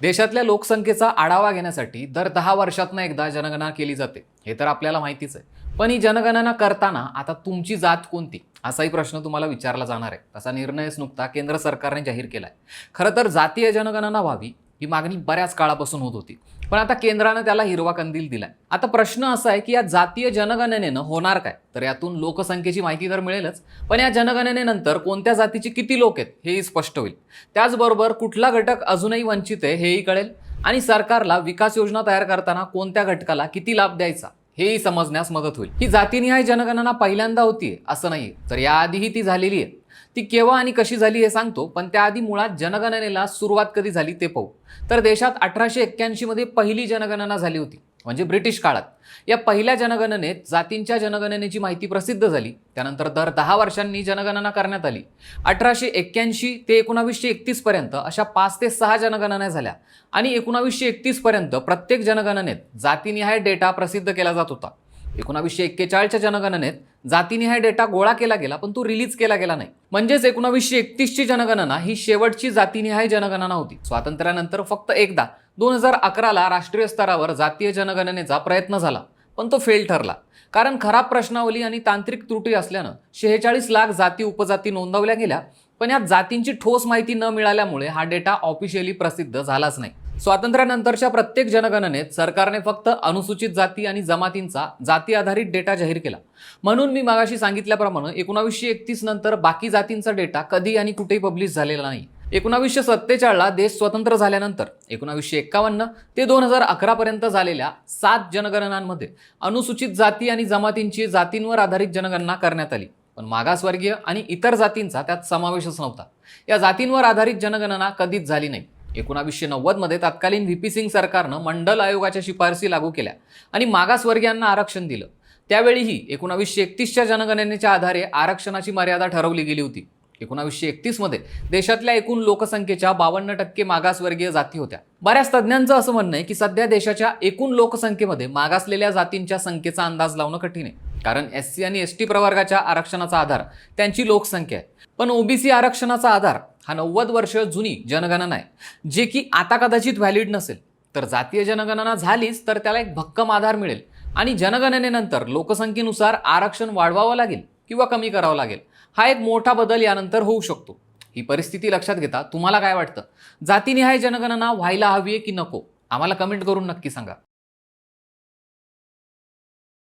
देशातल्या लोकसंख्येचा आढावा घेण्यासाठी दर दहा वर्षातनं एकदा जनगणना केली जाते. हे तर आपल्याला माहितीच आहे. पण ही जनगणना करताना आता तुमची जात कोणती? असाही प्रश्न तुम्हाला विचारला जाणार आहे. तसा निर्णयच नुकता केंद्र सरकारने जाहीर केला आहे खरं तर जातीय जनगणना व्हावी ही मागणी बऱ्याच काळापासून होत होती. पण आता केंद्रानं त्याला हिरवा कंदील दिलाय. आता प्रश्न असा आहे की या जातीय जनगणनेनं होणार काय? तर यातून लोकसंख्येची माहिती तर मिळेलच. पण या जनगणनेनंतर कोणत्या जातीचे किती लोक आहेत हेही स्पष्ट होईल. त्याचबरोबर कुठला घटक अजूनही वंचित आहे हेही कळेल. आणि सरकारला विकास योजना तयार करताना कोणत्या घटकाला किती लाभ द्यायचा हेही समजण्यास मदत होईल. ही जातीनिहाय जनगणना पहिल्यांदा होतीये असं नाही तर याआधीही ती झालेली आहे ती केव्हा आणि कशी झाली हे सांगतो पण त्याआधी मुळात जनगणनेला सुरुवात कधी झाली ते पाहू. तर देशात अठराशे एक्क्याऐंशीमध्ये पहिली जनगणना झाली होती म्हणजे ब्रिटिश काळात. या पहिल्या जनगणनेत जातींच्या जनगणनेची माहिती प्रसिद्ध झाली त्यानंतर दर दहा वर्षांनी जनगणना करण्यात आली. अठराशे एक्क्याऐंशी ते एकोणावीसशे एकतीस पर्यंत अशा पाच ते सहा जनगणना झाल्या आणि एकोणावीसशे एकतीस पर्यंत प्रत्येक जनगणनेत जातीनिहाय डेटा प्रसिद्ध केला जात होता. एकोणावीसशे एक्केचाळीसच्या जनगणनेत जातीनिहाय डेटा गोळा केला गेला पण तो रिलीज केला गेला नाही. म्हणजेच एकोणावीसशे एकतीसची जनगणना ही शेवटची जातीनिहाय जनगणना होती. स्वातंत्र्यानंतर फक्त एकदा दोन हजार अकराला राष्ट्रीय स्तरावर जातीय जनगणनेचा प्रयत्न झाला पण तो फेल ठरला. कारण खराब प्रश्नावली आणि तांत्रिक त्रुटी असल्यानं शेहेचाळीस लाख जाती उपजाती नोंदवल्या गेल्या पण यात जातींची ठोस माहिती न मिळाल्यामुळे हा डेटा ऑफिशियली प्रसिद्ध झालाच नाही. स्वातंत्र्यानंतरच्या प्रत्येक जनगणनेत सरकारने फक्त अनुसूचित जाती आणि जमातींचा जाती आधारित डेटा जाहीर केला. म्हणून मी मागाशी सांगितल्याप्रमाणे एकोणावीसशे एकतीस नंतर बाकी जातींचा डेटा कधी आणि कुठेही पब्लिश झालेला नाही. एकोणावीसशे सत्तेचाळला देश स्वतंत्र झाल्यानंतर एकोणावीसशे एक्कावन्न ते दोन हजार अकरापर्यंत झालेल्या सात जनगणनांमध्ये अनुसूचित जाती आणि जमातींची जातींवर आधारित जनगणना करण्यात आली. पण मागासवर्गीय आणि इतर जातींचा त्यात समावेशच नव्हता. या जातींवर आधारित जनगणना कधीच झाली नाही. एकोणावीसशे नव्वदमध्ये तत्कालीन व्ही पी सिंग सरकारनं मंडल आयोगाच्या शिफारसी लागू केल्या आणि मागासवर्गीयांना आरक्षण दिलं. त्यावेळीही एकोणावीसशे एकतीसच्या जनगणनेच्या आधारे आरक्षणाची मर्यादा ठरवली गेली होती. एकोणावीसशे एकतीसमध्ये देशातल्या एकूण लोकसंख्येच्या बावन्न टक्के मागासवर्गीय जाती होत्या. बऱ्याच तज्ज्ञांचं असं म्हणणं आहे की सध्या देशाच्या एकूण लोकसंख्येमध्ये मागासलेल्या जातींच्या संख्येचा अंदाज लावणं कठीण आहे. कारण एस सी आणि एस टी प्रवर्गाच्या आरक्षणाचा आधार त्यांची लोकसंख्या आहे. पण ओबीसी आरक्षणाचा आधार हा नव्वद वर्ष जुनी जनगणना आहे जे की आता कदाचित व्हॅलिड नसेल. तर जातीय जनगणना झालीच तर त्याला एक भक्कम आधार मिळेल. आणि जनगणनेनंतर लोकसंख्येनुसार आरक्षण वाढवावं लागेल किंवा कमी करावं लागेल हा एक मोठा बदल यानंतर होऊ शकतो. ही परिस्थिती लक्षात घेता तुम्हाला काय वाटतं? जातीनिहाय जनगणना व्हायला हवी आहे की नको? आम्हाला कमेंट करून नक्की सांगा.